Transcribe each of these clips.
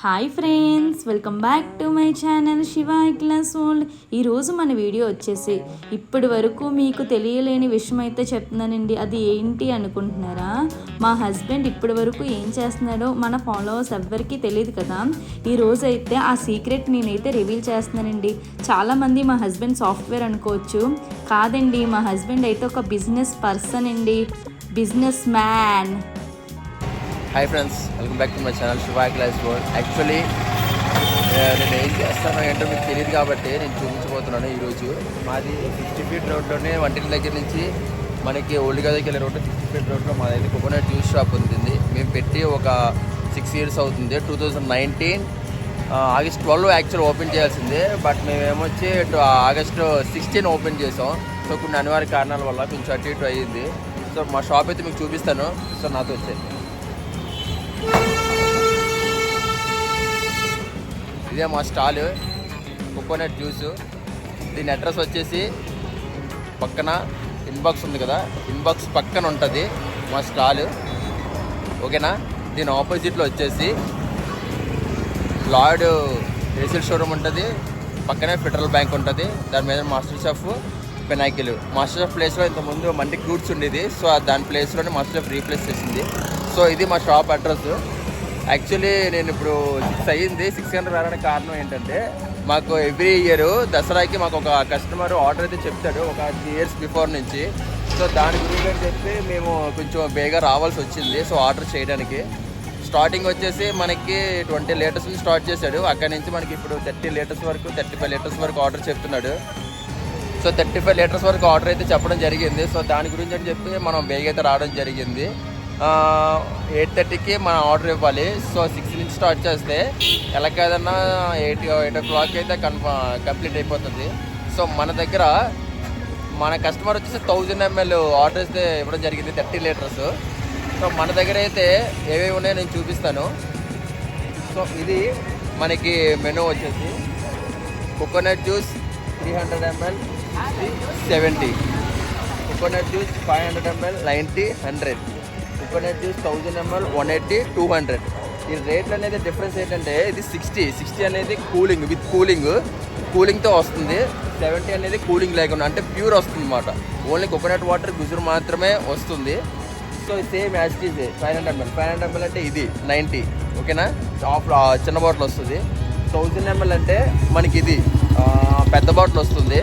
Hi friends welcome back to my channel Shiva class world ఈరోజు మన video వచ్చేసి ఇప్పటి వరకు మీకు తెలియలేని విషయం అయితే చెప్తున్నానండి. అది ఏంటి అనుకుంటున్నారా? మా హస్బెండ్ ఇప్పటి వరకు ఏం చేస్తున్నాడో మన ఫాలోవర్స్ ఎవ్వరికీ తెలియదు కదా. ఈరోజు అయితే ఆ సీక్రెట్ నేనైతే రివీల్ చేస్తున్నానండి. చాలామంది మా హస్బెండ్ సాఫ్ట్వేర్ అనుకోవచ్చు. కాదండి మా హస్బెండ్ అయితే ఒక బిజినెస్ పర్సన్ అండి. Businessman hi friends welcome back to my channel Shiva class world actually నేను ఏం చేస్తాను ఏంటో మీకు తెలియదు కాబట్టి నేను చూపించబోతున్నాను ఈరోజు. మాది సిక్స్టీ ఫీట్ రోడ్లోనే వంటిల దగ్గర నుంచి మనకి ఓల్డ్ గదికి వెళ్ళే రోడ్డు సిక్స్టీ ఫీట్ రోడ్లో మాదైతే కోకోనట్ జ్యూస్ షాప్ ఉంటుంది మేము పెట్టి ఒక సిక్స్ ఇయర్స్ అవుతుంది. Two thousand nineteen August twelve actual open చేయాల్సిందే. బట్ మేమేమొచ్చి ఆగస్ట్ సిక్స్టీన్ ఓపెన్ చేసాం. సో కొన్ని అనివార్య కారణాల వల్ల కొంచెం అటు ఇటు అయ్యింది. సో మా షాప్ అయితే మీకు చూపిస్తాను. సో నాతో వచ్చేది ఇదే మా స్టాల్. Coconut juice. దీని అడ్రస్ వచ్చేసి పక్కన ఇన్బాక్స్ ఉంది కదా ఇన్బాక్స్ పక్కన ఉంటుంది మా స్టాల్. ఓకేనా? దీని ఆపోజిట్లో వచ్చేసి లార్డ్ ఏసీల్ షోరూమ్ ఉంటుంది. పక్కనే ఫెడరల్ బ్యాంక్ ఉంటుంది. దాని మీద master chef pinnacle. Master chef ప్లేస్లో ఇంతకుముందు మండి గూడ్స్ ఉండేది. సో దాని ప్లేస్లోనే మాస్టర్ షెఫ్ రీప్లేస్ చేసింది. సో ఇది మా షాప్ అడ్రస్. యాక్చువల్లీ నేను ఇప్పుడు సిక్స్ అయ్యింది. సిక్స్ హండ్రెడ్ రావడానికి కారణం ఏంటంటే మాకు ఎవ్రీ ఇయర్ దసరాకి మాకు ఒక కస్టమర్ ఆర్డర్ అయితే చెప్తాడు ఒక త్రీ ఇయర్స్ బిఫోర్ నుంచి. సో దాని గురించి అని చెప్పి మేము కొంచెం బేగా రావాల్సి వచ్చింది. సో ఆర్డర్ చేయడానికి. స్టార్టింగ్ వచ్చేసి మనకి ట్వంటీ లీటర్స్ నుంచి స్టార్ట్ చేశాడు. అక్కడి నుంచి మనకి ఇప్పుడు థర్టీ లీటర్స్ వరకు థర్టీ ఫైవ్ లీటర్స్ వరకు ఆర్డర్ చెప్తున్నాడు. సో థర్టీ ఫైవ్ లీటర్స్ వరకు ఆర్డర్ అయితే చెప్పడం జరిగింది. సో దాని గురించి అని చెప్పి మనం బేగ అయితే రావడం జరిగింది. ఎయిట్ థర్టీకి మనం ఆర్డర్ ఇవ్వాలి. సో సిక్స్ నుంచి స్టార్ట్ చేస్తే ఎలా కాదన్నా ఎయిట్ ఎయిట్ ఓ క్లాక్ అయితే కన్ఫర్మ్ కంప్లీట్ అయిపోతుంది. సో మన దగ్గర మన కస్టమర్ వచ్చేసి థౌజండ్ ఎంఎల్ ఆర్డర్ అయితే ఇవ్వడం జరిగింది థర్టీ లీటర్స్. సో మన దగ్గర అయితే ఏవేవి ఉన్నాయో నేను చూపిస్తాను. సో ఇది మనకి మెనూ వచ్చేసి coconut juice three hundred ML seventy. Coconut juice five hundred ML ninety hundred. Coconut juice thousand ML one eighty two hundred ఈ రేట్లు అనేది డిఫరెన్స్ ఏంటంటే ఇది సిక్స్టీ సిక్స్టీ అనేది కూలింగ్ విత్ కూలింగ్ కూలింగ్తో వస్తుంది. సెవెంటీ అనేది కూలింగ్ లేకుండా అంటే ప్యూర్ వస్తుంది అనమాట ఓన్లీ కోకోనట్ వాటర్ గుజురు మాత్రమే వస్తుంది. So same as it is five hundred ML five hundred ML అంటే ఇది నైంటీ ఓకేనా? ఆఫ్ చిన్న బాటిల్ వస్తుంది. థౌజండ్ ఎంఎల్ అంటే మనకి ఇది పెద్ద బాటిల్ వస్తుంది.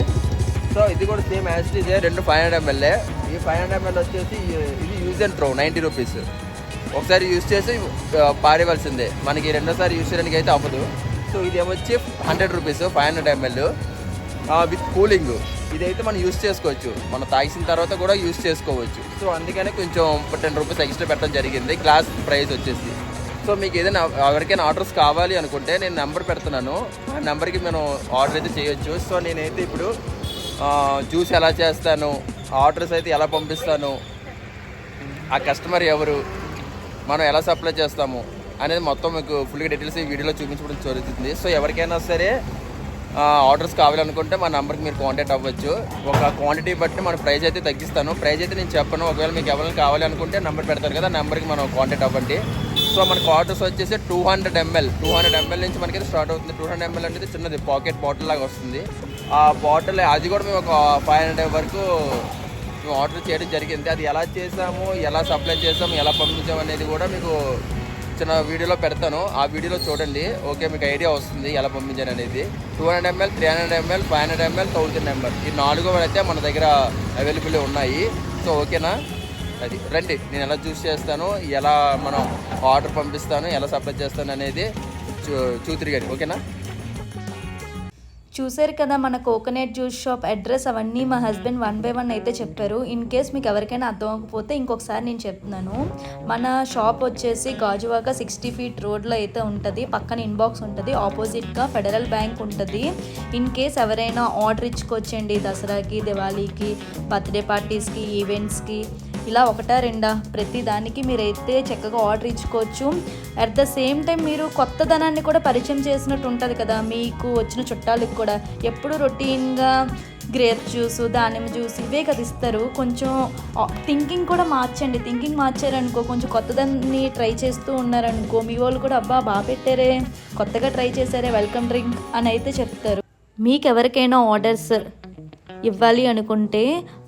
సో ఇది కూడా సేమ్ యాస్టీజ్ రెండు ఫైవ్ హండ్రెడ్ ఎంఎల్ఏ ఈ ఫైవ్ హండ్రెడ్ ఎంఎల్ వచ్చేసి ఇది use and throw ninety rupees ఒకసారి యూజ్ చేసి పారేవలసిందే మనకి రెండోసారి యూజ్ చేయడానికి అయితే అవ్వదు. సో ఇది ఏమొచ్చి hundred rupees five hundred ML with cooling ఇదైతే మనం యూస్ చేసుకోవచ్చు. మనం తాగిసిన తర్వాత కూడా యూస్ చేసుకోవచ్చు. సో అందుకనే కొంచెం టెన్ రూపీస్ ఎక్స్ట్రా పెట్టడం జరిగింది. గ్లాస్ ప్రైస్ వచ్చేసి. సో మీకు ఏదైనా ఎవరికైనా ఆర్డర్స్ కావాలి అనుకుంటే నేను నెంబర్ పెడుతున్నాను. ఆ నెంబర్కి మనం ఆర్డర్ అయితే చేయొచ్చు. సో నేనైతే ఇప్పుడు జ్యూస్ ఎలా చేస్తాను ఆర్డర్స్ అయితే ఎలా పంపిస్తాను ఆ కస్టమర్ ఎవరు? మనం ఎలా సప్లై చేస్తాము? అనేది మొత్తం మీకు ఫుల్గా డీటెయిల్స్ ఈ వీడియోలో చూపించడం జరుగుతుంది. సో ఎవరికైనా సరే ఆర్డర్స్ కావాలనుకుంటే మా నెంబర్కి మీరు కాంటాక్ట్ అవ్వచ్చు. ఒక క్వాంటిటీ బట్టి మన ప్రైస్ అయితే తగ్గిస్తాను. ప్రైస్ అయితే నేను చెప్పను. ఒకవేళ మీకు ఎవరైనా కావాలి అనుకుంటే నెంబర్ పెడతారు కదా నెంబర్కి మనం కాంటాక్ట్ అవ్వండి. సో మనకు ఆర్డర్స్ వచ్చేసి two hundred ML two hundred ML నుంచి మనకి స్టార్ట్ అవుతుంది. టూ హండ్రెడ్ ఎంఎల్ అనేది చిన్నది పాకెట్ బాటిల్ లాగా వస్తుంది. ఆ బాటిల్ అది కూడా మేము ఒక ఫైవ్ హండ్రెడ్ వరకు మేము ఆర్డర్ చేయడం జరిగింది. అది ఎలా చేసాము ఎలా సప్లై చేసాము ఎలా పంపించాము అనేది కూడా మీకు చిన్న వీడియోలో పెడతాను. ఆ వీడియోలో చూడండి. ఓకే మీకు ఐడియా వస్తుంది ఎలా పంపించాను అనేది. Two hundred ML three hundred ML five hundred ML thousand ML. ఈ నాలుగు అయితే మన దగ్గర అవైలబుల్ ఉన్నాయి. సో ఓకేనా? అది రండి. నేను ఎలా చూస్ చేస్తాను ఎలా మనం ఆర్డర్ పంపిస్తాను ఎలా సప్లై చేస్తాను అనేది చూ చూతిరిగండి ఓకేనా? చూసారు కదా మన కోకోనట్ జ్యూస్ షాప్ అడ్రస్ అవన్నీ మా హస్బెండ్ వన్ బై వన్ అయితే చెప్పారు. ఇన్ కేస్ మీకు ఎవరికైనా అర్థం అవ్వకపోతే ఇంకొకసారి నేను చెప్తున్నాను. మన షాప్ వచ్చేసి గాజువాక సిక్స్టీ ఫీట్ రోడ్లో అయితే ఉంటుంది. పక్కన ఇన్బాక్స్ ఉంటుంది. ఆపోజిట్గా ఫెడరల్ బ్యాంక్ ఉంటుంది. ఇన్ కేస్ ఎవరైనా ఆర్డర్ ఇచ్చుకోవచ్చండి దసరాకి దివాళీకి బర్త్డే పార్టీస్కి ఈవెంట్స్కి. ఇలా ఒకటా రెండా? ప్రతి దానికి మీరైతే చక్కగా ఆర్డర్ ఇచ్చుకోవచ్చు. అట్ ద సేమ్ టైం మీరు కొత్తదనాన్ని కూడా పరిచయం చేసినట్టు ఉంటుంది కదా? మీకు వచ్చిన చుట్టాలకు కూడా. ఎప్పుడు రొటీన్గా గ్రేప్ జ్యూస్ దానిమ్మ జ్యూస్ ఇవే కదా ఇస్తారు. కొంచెం థింకింగ్ కూడా మార్చండి. థింకింగ్ మార్చారనుకో కొంచెం కొత్తదాన్ని ట్రై చేస్తూ ఉన్నారనుకో మీ వాళ్ళు కూడా అబ్బా బాగా పెట్టారే. కొత్తగా ట్రై చేశారే వెల్కమ్ డ్రింక్ అని అయితే చెప్తారు. మీకు ఎవరికైనా ఆర్డర్స్ ఇవ్వాలి అనుకుంటే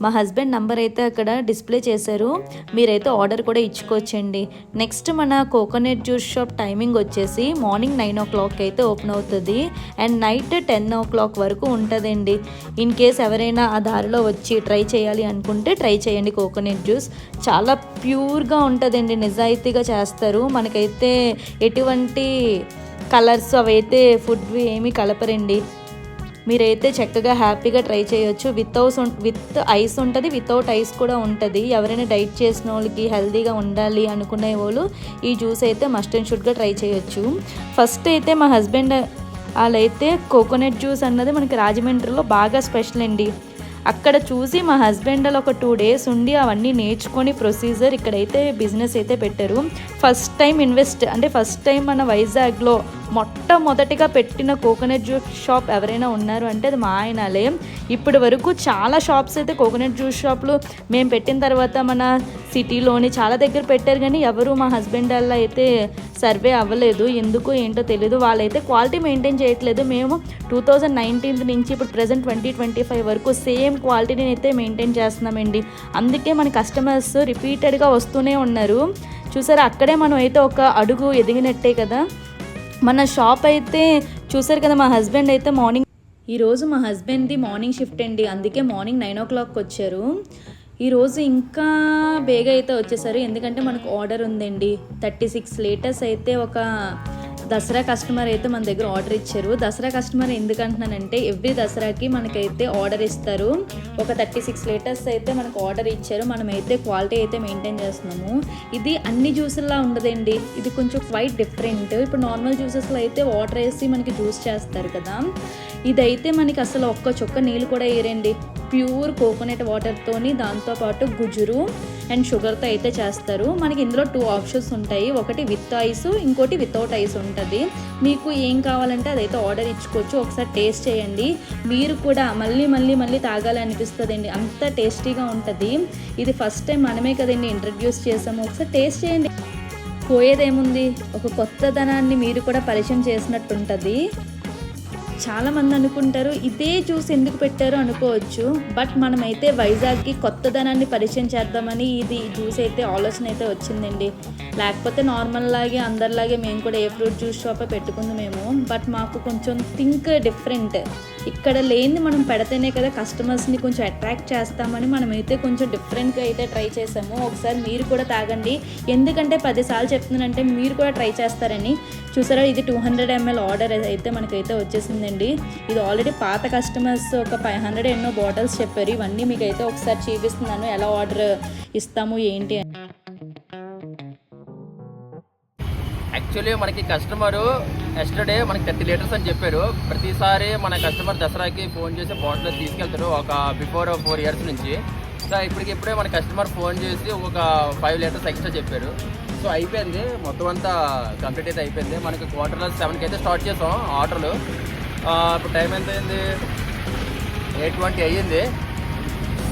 మా హస్బెండ్ నంబర్ అయితే అక్కడ డిస్ప్లే చేశారు. మీరైతే ఆర్డర్ కూడా ఇచ్చుకోవచ్చండి. నెక్స్ట్ మన కోకోనట్ జ్యూస్ షాప్ టైమింగ్ వచ్చేసి మార్నింగ్ నైన్ ఓ క్లాక్ అయితే ఓపెన్ అవుతుంది. And night ten o'clock వరకు ఉంటుందండి. ఇన్ కేస్ ఎవరైనా ఆ దారిలో వచ్చి ట్రై చేయాలి అనుకుంటే ట్రై చేయండి కోకోనట్ జ్యూస్. చాలా ప్యూర్గా ఉంటుందండి. నిజాయితీగా చేస్తారు. మనకైతే ఎటువంటి కలర్స్ అవైతే ఫుడ్ ఏమీ కలపరండి. మీరైతే చక్కగా హ్యాపీగా ట్రై చేయొచ్చు. వితౌట్ విత్ ఐస్ ఉంటుంది వితౌట్ ఐస్ కూడా ఉంటుంది. ఎవరైనా డైట్ చేసిన వాళ్ళకి హెల్తీగా ఉండాలి అనుకునే వాళ్ళు ఈ జ్యూస్ అయితే మస్ట్ అండ్ షుడ్గా ట్రై చేయొచ్చు. ఫస్ట్ అయితే మా హస్బెండ్ వాళ్ళైతే కోకోనట్ జ్యూస్ అన్నది మనకి రాజమండ్రిలో బాగా స్పెషల్ అండి. అక్కడ చూసి మా హస్బెండ్ ఒక టూ డేస్ ఉండి అవన్నీ నేర్చుకొని ప్రొసీజర్ ఇక్కడైతే బిజినెస్ అయితే పెట్టారు. ఫస్ట్ టైం ఇన్వెస్ట్ అంటే ఫస్ట్ టైం మన వైజాగ్లో మొట్టమొదటిగా పెట్టిన కోకోనట్ జ్యూస్ షాప్ ఎవరైనా ఉన్నారు అంటే అది మా ఆయనలే. ఇప్పటి వరకు చాలా షాప్స్ అయితే కోకోనట్ జ్యూస్ షాప్లు మేము పెట్టిన తర్వాత మన సిటీలోని చాలా దగ్గర పెట్టారు కానీ ఎవరు మా హస్బెండ్ వల్ల అయితే సర్వే అవ్వలేదు. ఎందుకు ఏంటో తెలియదు వాళ్ళైతే క్వాలిటీ మెయింటైన్ చేయట్లేదు. మేము టూ థౌజండ్ నైన్టీన్త్ నుంచి ఇప్పుడు ప్రజెంట్ ట్వంటీ ట్వంటీ ఫైవ్ వరకు సేమ్ క్వాలిటీని అయితే మెయింటైన్ చేస్తున్నామండి. అందుకే మన కస్టమర్స్ రిపీటెడ్గా వస్తూనే ఉన్నారు. చూసారా? అక్కడే మనం అయితే ఒక అడుగు ఎదిగినట్టే కదా? మన షాప్ అయితే చూసారు కదా మా హస్బెండ్ అయితే మార్నింగ్ ఈరోజు మా హస్బెండ్ది మార్నింగ్ షిఫ్ట్ అండి. అందుకే మార్నింగ్ నైన్ ఓ క్లాక్ వచ్చారు. ఈరోజు ఇంకా బేగా అయితే వచ్చేసారు. ఎందుకంటే మనకు ఆర్డర్ ఉందండి. థర్టీ సిక్స్ లీటర్స్ అయితే ఒక దసరా కస్టమర్ అయితే మన దగ్గర ఆర్డర్ ఇచ్చారు. దసరా కస్టమర్ ఎందుకు అంటున్నానంటే ఎవ్రీ దసరాకి మనకైతే ఆర్డర్ ఇస్తారు. ఒక థర్టీ సిక్స్ లీటర్స్ అయితే మనకు ఆర్డర్ ఇచ్చారు. మనమైతే క్వాలిటీ అయితే మెయింటైన్ చేస్తున్నాము. ఇది అన్ని జ్యూసుల్లా ఉండదండి. ఇది కొంచెం క్వైట్ డిఫరెంట్ ఇప్పుడు నార్మల్ జ్యూసెస్లో అయితే వాటర్ వేసి మనకి జ్యూస్ చేస్తారు కదా. ఇదైతే మనకి అసలు ఒక్క చుక్క నీళ్ళు కూడా వేయరండి. ప్యూర్ కోకోనట్ వాటర్తోని దాంతోపాటు గుజురు అండ్ షుగర్తో అయితే చేస్తారు. మనకి ఇందులో టూ ఆప్షన్స్ ఉంటాయి. ఒకటి విత్ ఐస్ ఇంకోటి వితౌట్ ఐస్ ఉంటుంది. మీకు ఏం కావాలంటే అదైతే ఆర్డర్ ఇచ్చుకోవచ్చు. ఒకసారి టేస్ట్ చేయండి. మీరు కూడా మళ్ళీ మళ్ళీ మళ్ళీ తాగాలనిపిస్తుందండి. అంత టేస్టీగా ఉంటుంది. ఇది ఫస్ట్ టైం మనమే కదండి ఇంట్రడ్యూస్ చేసాము. ఒకసారి టేస్ట్ చేయండి. పోయేదేముంది? ఒక కొత్తదనాన్ని మీరు కూడా పరిచయం చేసినట్టు ఉంటుంది చాలామంది అనుకుంటారు ఇదే జ్యూస్ ఎందుకు పెట్టారు అనుకోవచ్చు. బట్ మనమైతే వైజాగ్కి కొత్తదనాన్ని పరిచయం చేద్దామని ఇది జ్యూస్ అయితే ఆలోచన అయితే వచ్చిందండి. లేకపోతే నార్మల్ లాగే అందరిలాగే మేము కూడా ఏ ఫ్రూట్ జ్యూస్ షాపే పెట్టుకుంది మేము. బట్ మాకు కొంచెం థింక్ డిఫరెంట్. ఇక్కడ లేనిది మనం పెడితేనే కదా కస్టమర్స్ని కొంచెం అట్రాక్ట్ చేస్తామని మనమైతే కొంచెం డిఫరెంట్గా అయితే ట్రై చేసాము. ఒకసారి మీరు కూడా తాగండి. ఎందుకంటే పదిసార్లు చెప్తున్నానంటే మీరు కూడా ట్రై చేస్తారని. చూసారా ఇది టూ హండ్రెడ్ ఎంఎల్ ఆర్డర్ అయితే మనకైతే వచ్చేసిందండి. ఇది ఆల్రెడీ పాత కస్టమర్స్ ఒక ఫైవ్ హండ్రెడ్ ఎన్నో బాటిల్స్ చెప్పారు. ఇవన్నీ మీకు అయితే ఒకసారి చూపిస్తున్నాను. ఎలా ఆర్డర్ ఇస్తాము ఏంటి యాక్చువల్లీ మనకి కస్టమర్ ఎస్టర్డే మనకి థర్టీ లీటర్స్ అని చెప్పారు. ప్రతిసారి మన కస్టమర్ దసరాకి ఫోన్ చేసి బాటిల్ తీసుకెళ్తారు ఒక బిఫోర్ ఫోర్ ఇయర్స్ నుంచి. సో ఇప్పటికి ఇప్పుడే మన కస్టమర్ ఫోన్ చేసి ఒక ఫైవ్ లీటర్స్ ఎక్స్ట్రా చెప్పారు. సో అయిపోయింది. మొత్తం అంతా కంప్లీట్ అయితే అయిపోయింది. మనకి క్వార్టర్లో సెవెన్కి అయితే స్టార్ట్ చేసాం ఆర్డర్లు. ఇప్పుడు టైం ఎంత అయింది? ఎయిట్ ట్వంటీ అయ్యింది.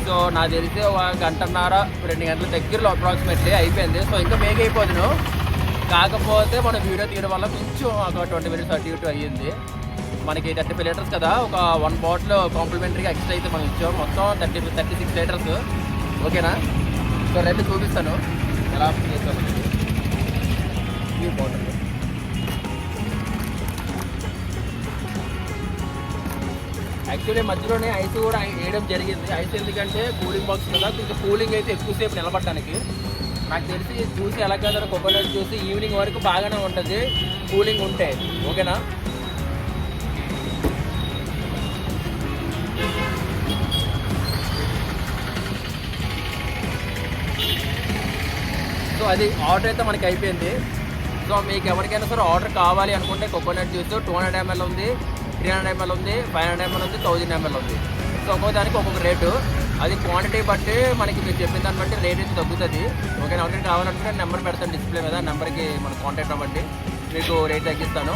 సో నాకు తెలిసి ఒక గంటన్నర రెండు గంటల దగ్గరలో అప్రాక్సిమేట్లీ అయిపోయింది. సో ఇంకా మేక్ అయిపోతున్నాను కాకపోతే మన వీడియో తీయడం వల్ల కొంచెం ఒక ట్వంటీ మినిట్స్ అటు ఇటు అయ్యింది. మనకి థర్టీ ఫైవ్ లీటర్స్ కదా ఒక వన్ బాటిల్ కాంప్లిమెంటరీగా ఎక్స్ట్రా అయితే మనం ఇచ్చాం. మొత్తం థర్టీ థర్టీ సిక్స్ లీటర్స్. ఓకేనా? సో రెండు చూపిస్తాను. ఎలా చేస్తాను ఈ బాటిల్. యాక్చువల్లీ మధ్యలోనే ఐస్ కూడా వేయడం జరిగింది. ఐస్ ఎందుకంటే కూలింగ్ బాక్స్ కదా కొంచెం కూలింగ్ అయితే ఎక్కువసేపు నిలబడటానికి. నాకు తెలిసి చూసి ఎలా కదా కోకోనట్ చూసి ఈవినింగ్ వరకు బాగానే ఉంటుంది. కూలింగ్ ఉంటే. ఓకేనా? సో అది ఆర్డర్ అయితే మనకి అయిపోయింది. సో మీకు ఎవరికైనా సరే ఆర్డర్ కావాలి అనుకుంటే coconut juice two hundred ML ఉంది త్రీ హండ్రెడ్ ఎంఎల్ ఉంది ఫైవ్ హండ్రెడ్ ఎంఎల్ ఉంది థౌజండ్ ఎంఎల్ ఉంది. సో ఒక్కొక్క దానికి ఒక్కొక్క రేటు. అది క్వాంటిటీ బట్టి మనకి మీరు చెప్పిన దాన్ని బట్టి రేట్ అయితే తగ్గుతుంది. ఓకే ఎవరికైనా కావాలంటే నెంబర్ పెడతాను డిస్ప్లే మీద నెంబర్కి మన కాంటాక్ట్ అవ్వండి మీకు రేట్ తగ్గిస్తాను.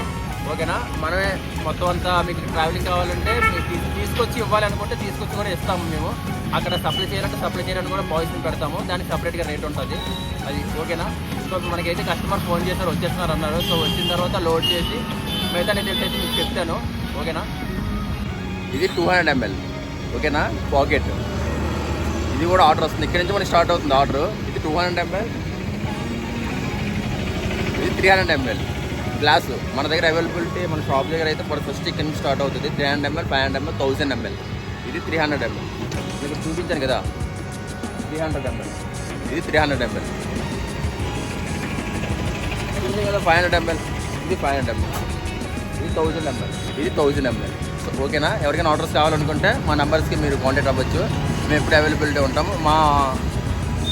ఓకేనా? మనమే మొత్తం అంతా మీకు ట్రావెలింగ్ కావాలంటే తీసుకొచ్చి ఇవ్వాలి అనుకుంటే తీసుకొచ్చి కూడా ఇస్తాము మేము. అక్కడ సప్లై చేయాలంటే సప్లై చేయాలని కూడా బాయ్స్ని పెడతాము. దానికి సపరేట్గా రేట్ ఉంటుంది. అది ఓకేనా? సో మనకైతే కస్టమర్ ఫోన్ చేశారు వచ్చేస్తున్నారు అన్నారు. సో వచ్చిన తర్వాత లోడ్ చేసి మిగతా డీటెయిల్స్ అయితే మీకు చెప్తాను. ఓకేనా? ఇది టూ హండ్రెడ్ ఎంఎల్ ఓకేనా? పాకెట్ ఇది కూడా ఆర్డర్ వస్తుంది ఇక్కడ నుంచి మనకి స్టార్ట్ అవుతుంది ఆర్డర్ ఇది టూ హండ్రెడ్ ఎంఎల్ ఇది త్రీ హండ్రెడ్ ఎంఎల్ గ్లాస్ మన దగ్గర అవైలబిలిటీ మన షాప్ దగ్గర అయితే మన ఫస్ట్ ఇక్కడ నుంచి స్టార్ట్ అవుతుంది three hundred ML five hundred ML thousand ML ఇది త్రీ హండ్రెడ్ ఎంఎల్ మీకు చూపించాను కదా త్రీ హండ్రెడ్ ఎంఎల్ ఇది త్రీ హండ్రెడ్ ఎంఎల్ చూపించాను కదా ఫైవ్ హండ్రెడ్ ఎంఎల్ ఇది ఫైవ్ హండ్రెడ్ ఎంఎల్ ఇది థౌజండ్ ఎంఎల్ ఇది థౌజండ్ ఎంఎల్ ఓకేనా ఎవరికైనా ఆర్డర్స్ కావాలనుకుంటే మా నెంబర్స్కి మీరు కాంటాక్ట్ అవ్వచ్చు మేము ఎప్పుడు అవైలబిలిటీ ఉంటాము. మా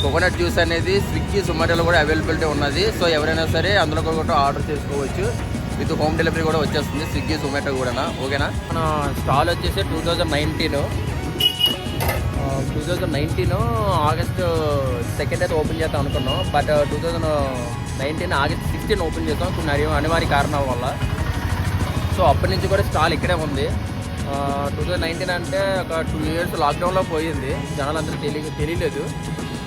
కోకోనట్ జ్యూస్ అనేది స్విగ్గీ జొమాటోలో కూడా అవైలబిలిటీ ఉన్నది. సో ఎవరైనా సరే అందులో కూడా ఆర్డర్ చేసుకోవచ్చు. విత్ హోమ్ డెలివరీ కూడా వచ్చేస్తుంది స్విగ్గీ జొమాటో కూడా ఓకేనా? మన స్టాల్ వచ్చేసి two thousand nineteen two thousand nineteen August second అయితే ఓపెన్ చేద్దాం అనుకున్నాం. But two thousand nineteen August sixteen open చేద్దాం. కొన్ని అనివా- అనివార్య కారణాల వల్ల. సో అప్పటి నుంచి కూడా స్టాల్ ఇక్కడే ఉంది. టూ థౌజండ్ నైన్టీన్ అంటే ఒక టూ ఇయర్స్ లాక్డౌన్లో పోయింది. జనాలందరూ తెలియ తెలియలేదు.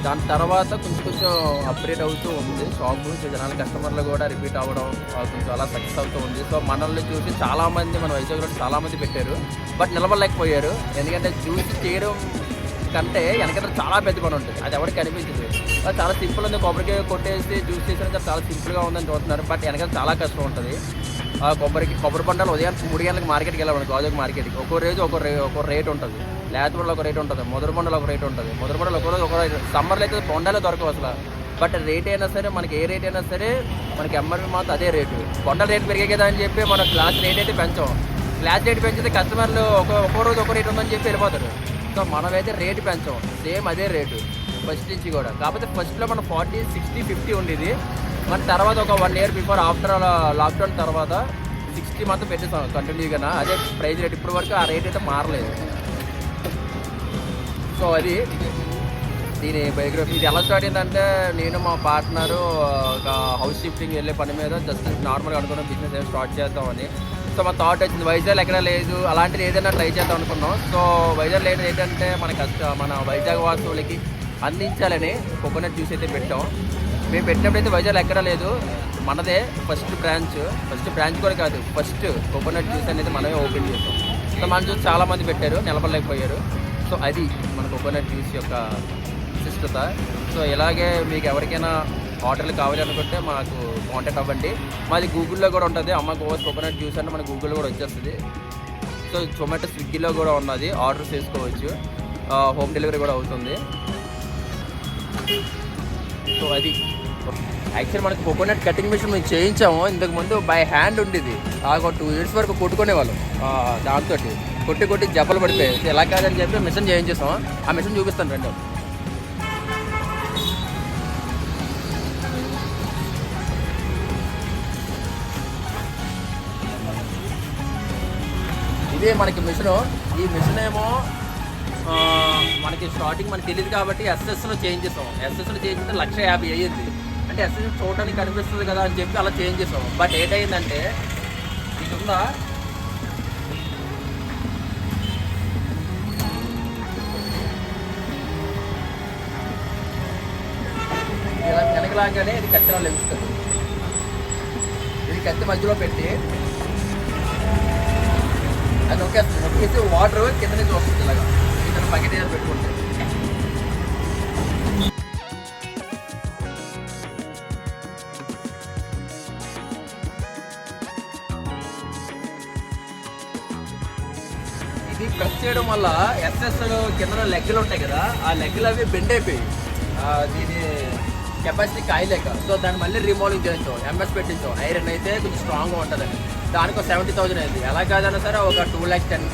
దాని తర్వాత కొంచెం కొంచెం అప్గ్రేడ్ అవుతూ ఉంది. షాప్ సో జనాల కస్టమర్లు కూడా రిపీట్ అవ్వడం కొంచెం అలా సక్సెస్ అవుతూ ఉంది. సో మనల్ని చూసి చాలామంది మన వైజాగ్లో చాలామంది పెట్టారు. బట్ నిలబడలేకపోయారు. ఎందుకంటే చూసి చేయడం కంటే వెనకాల చాలా పెద్ద పని ఉంటుంది. అది ఎవరికి కనిపించదు చాలా సింపుల్ ఉంది. కొబ్బరికాయ కొట్టేసి జ్యూస్ చేసిన చాలా సింపుల్గా ఉందని చూస్తున్నారు. బట్ వెనకాల చాలా కష్టం ఉంటుంది. ఆ కొబ్బరికి కొబ్బరి పంటలు ఉదయం మూడు గంటలకు మార్కెట్కి వెళ్ళాలి గోదావరి మార్కెట్కి. ఒక్కో రోజు ఒక రే ఒక రేట్ ఉంటుంది. లేతపండలు ఒక రేట్ ఉంటుంది మొదటి పంటలు ఒక రేట్ ఉంటుంది. మొదటి పంటలు ఒక రోజు ఒక రేట్ సమ్మర్లో అయితే బొండాలే దొరకవు అసలు. బట్ రేట్ అయినా సరే మనకి ఏ రేట్ అయినా సరే మనకి ఎంఆర్పి మాత్రం అదే రేటు. బొండల రేట్ పెరిగే కదా అని చెప్పి మన క్లాస్ రేట్ అయితే పెంచాం. క్లాస్ రేట్ పెంచితే కస్టమర్లు ఒక ఒక్కో రోజు ఒక రేట్ ఉందని చెప్పి వెళ్ళిపోతారు. సో మనమైతే రేటు పెంచాం. సేమ్ అదే రేటు. ఫస్ట్ నుంచి కూడా. కాకపోతే ఫస్ట్లో మన ఫార్టీ సిక్స్టీ ఫిఫ్టీ ఉండేది. మన తర్వాత ఒక one year before after lockdown తర్వాత సిక్స్టీ మాత్రం పెట్టేస్తాం కంటిన్యూగా అదే ప్రైజ్ రేట్ ఇప్పటి వరకు ఆ రేట్ అయితే మారలేదు. సో అది దీని బయోగ్రఫీ ఇది ఎలా స్టార్ట్ అయిందంటే నేను మా పార్ట్నరు ఒక హౌస్ షిఫ్టింగ్ వెళ్ళే పని మీద జస్ట్ నార్మల్గా అనుకున్నాం బిజినెస్ ఏదో స్టార్ట్ చేద్దామని. సో మా థాట్ వచ్చింది వైజాగ్ ఎక్కడ లేదు అలాంటిది ఏదైనా ట్రై చేద్దాం అనుకున్నాం. సో వైజాగ్ లేదు ఏంటంటే మన కష్ట మన వైజాగ్ వాసులకి అందించాలని కోకోనట్ జ్యూస్ అయితే పెట్టాం. మేము పెట్టినప్పుడు అయితే వైజాగ్ ఎక్కడ లేదు. మనదే ఫస్ట్ బ్రాంచ్ ఫస్ట్ బ్రాంచ్ కూడా కాదు ఫస్ట్ కోకోనట్ జ్యూస్ అనేది మనమే ఓపెన్ చేసాం. సో మన జ్యూస్ చాలా మంది పెట్టారు నిలబడలేకపోయారు. సో అది మన కోకోనట్ జ్యూస్ యొక్క విశిష్టత. సో ఇలాగే మీకు ఎవరికైనా ఆర్డర్లు కావాలి అనుకుంటే మాకు కాంటాక్ట్ అవ్వండి. మాది గూగుల్లో కూడా ఉంటుంది. అమ్మ గోవాస్ కోకోనట్ జ్యూస్ అంటే మన గూగుల్లో కూడా వచ్చేస్తుంది. సో జొమాటో స్విగ్గీలో కూడా ఉన్నది. ఆర్డర్ చేసుకోవచ్చు. హోమ్ డెలివరీ కూడా అవుతుంది. సో అది యాక్చువల్ మనకి కోకోనట్ కటింగ్ మిషన్ మేము చేయించాము. ఇంతకు ముందు బై హ్యాండ్ ఉండేది. ఒక టూ ఇయర్స్ వరకు కొట్టుకునేవాళ్ళం దాంతో కొట్టి కొట్టి జబ్బలు పడిపోయాయి. ఎలా కాదని చెప్పి మిషన్ చేయించేసాం ఆ మిషన్ చూపిస్తాను రెండు. ఇదే మనకి మిషన్. ఈ మిషన్ ఏమో మనకి స్టార్టింగ్ మనకి తెలియదు కాబట్టి ఎస్ఎస్లో చేంజ్ చేసాం. ఎస్ఎస్లో చేంజ్ చేస్తే లక్ష యాభై అయ్యింది. అంటే ఎస్ఎస్ చూడడానికి కనిపిస్తుంది కదా అని చెప్పి అలా చేంజ్ చేసాం. బట్ ఏటైందంటే ఇది ఉందా ఇలా వెనకలాగానే ఇది కత్తిలా లభిస్తుంది ఇది కత్తి మధ్యలో పెట్టి అది నొక్కేస్తుంది. నొక్కేసి వాటర్ కింద నుంచి వస్తుంది ఇలాగా. బకెట్ ఏదో పెట్టుకుంటే. ఇది ప్రెస్ చేయడం వల్ల ఎస్ఎస్ కింద లెగ్గలు ఉంటాయి కదా ఆ లెగ్గలు అవి బెండ్ అయిపోయి దీని కెపాసిటీ కాయలేక. సో దాన్ని మళ్ళీ రీమోల్డింగ్ చేయించాం. ఎంఎస్ పెట్టించాం. ఐరన్ అయితే కొంచెం స్ట్రాంగ్గా ఉంటుందండి దానికి సెవెంటీ థౌసండ్ అయింది. ఎలా కాదన్నా సరే ఒక two lakh ten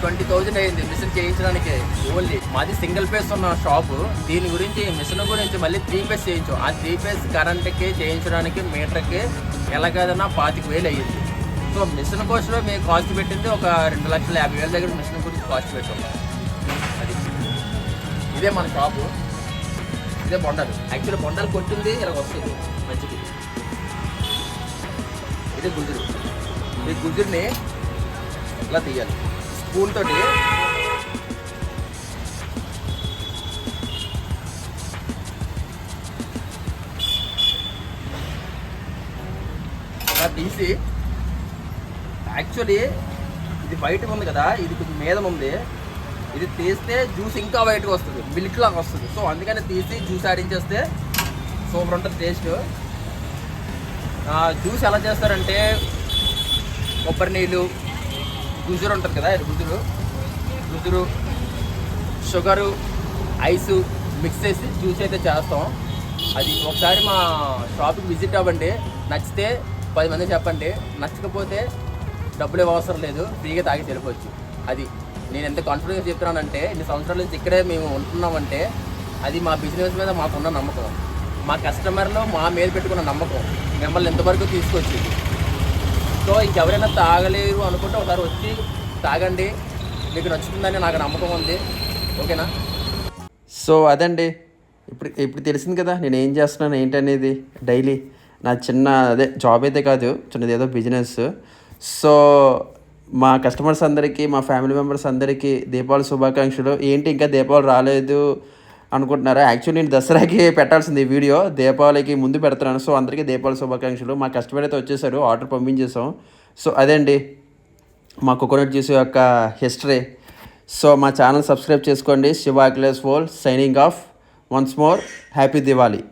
twenty thousand అయింది మిషన్ చేయించడానికి. ఓన్లీ మాది సింగిల్ ఫేస్ ఉన్న షాపు. దీని గురించి మిషన్ గురించి మళ్ళీ త్రీ ఫేస్ చేయించాం. ఆ త్రీ ఫేస్ కరెంట్కి చేయించడానికి మీటర్కి ఎలాగైనా పాతిక వేలు అయ్యింది. సో మిషన్ కోసమే మేము కాస్ట్ పెట్టింది ఒక రెండు లక్షల యాభై వేల దగ్గర మిషన్ గురించి కాస్ట్ పెట్టాం. అది ఇదే మన షాపు. ఇదే బొండాలు. యాక్చువల్లీ బొండాలు కొట్టింది ఇలా వస్తుంది మంచిది ఇదే గుజురు ఈ గుజుర్ని ఇలా తీయాలి. స్పూన్ తోటి తీసి. యాక్చువల్లీ ఇది వైట్ ఉంది కదా ఇది కొంచెం మీద ఉంది. ఇది తీస్తే జ్యూస్ ఇంకా వైట్గా వస్తుంది మిల్క్ లాగా వస్తుంది. సో అందుకని తీసి జ్యూస్ ఆడించేస్తే సూపర్ ఉంటుంది టేస్ట్. జ్యూస్ ఎలా చేస్తారంటే కొబ్బరి నీళ్ళు గుజురు ఉంటుంది కదా గుజురు. గుజురు షుగరు ఐసు మిక్స్ చేసి జ్యూస్ అయితే చేస్తాం. అది ఒకసారి మా షాప్కి విజిట్ అవ్వండి. నచ్చితే పది మంది చెప్పండి. నచ్చకపోతే డబ్బులు అవసరం లేదు. ఫ్రీగా తాగి తెలిపొచ్చు అది నేను ఎంత కాన్ఫిడెన్స్ చెప్తున్నానంటే ఇన్ని సంవత్సరాల నుంచి ఇక్కడే మేము ఉంటున్నామంటే అది మా బిజినెస్ మీద మాకున్న నమ్మకం. మా కస్టమర్లో మా మీద పెట్టుకున్న నమ్మకం. మిమ్మల్ని ఎంతవరకు తీసుకొచ్చింది. సో ఇంకెవరైనా తాగలేరు అనుకుంటే ఒకసారి వచ్చి తాగండి. మీకు నచ్చుతుందని నాకు నమ్మకం ఉంది. ఓకేనా? సో అదండి. ఇప్పుడు ఇప్పుడు తెలిసింది కదా నేను ఏం చేస్తున్నాను ఏంటనేది డైలీ. నా చిన్న అదే జాబ్ అయితే కాదు చిన్నది ఏదో బిజినెస్. సో మా కస్టమర్స్ అందరికీ మా ఫ్యామిలీ మెంబర్స్ అందరికీ దీపావళి శుభాకాంక్షలు. ఏంటి ఇంకా దీపావళి రాలేదు? అనుకుంటున్నారా? యాక్చువల్లీ నేను దసరాకి పెట్టాల్సింది ఈ వీడియో. దీపావళికి ముందు పెడుతున్నాను. సో అందరికీ దీపావళి శుభాకాంక్షలు. మా కస్టమర్ అయితే వచ్చేసారు. ఆర్డర్ పంపించేసాం సో అదే అండి. మా కోకోనట్ జ్యూస్ యొక్క హిస్టరీ సో మా ఛానల్ సబ్స్క్రైబ్ చేసుకోండి. Shiva Akhilesh will signing off once more happy Diwali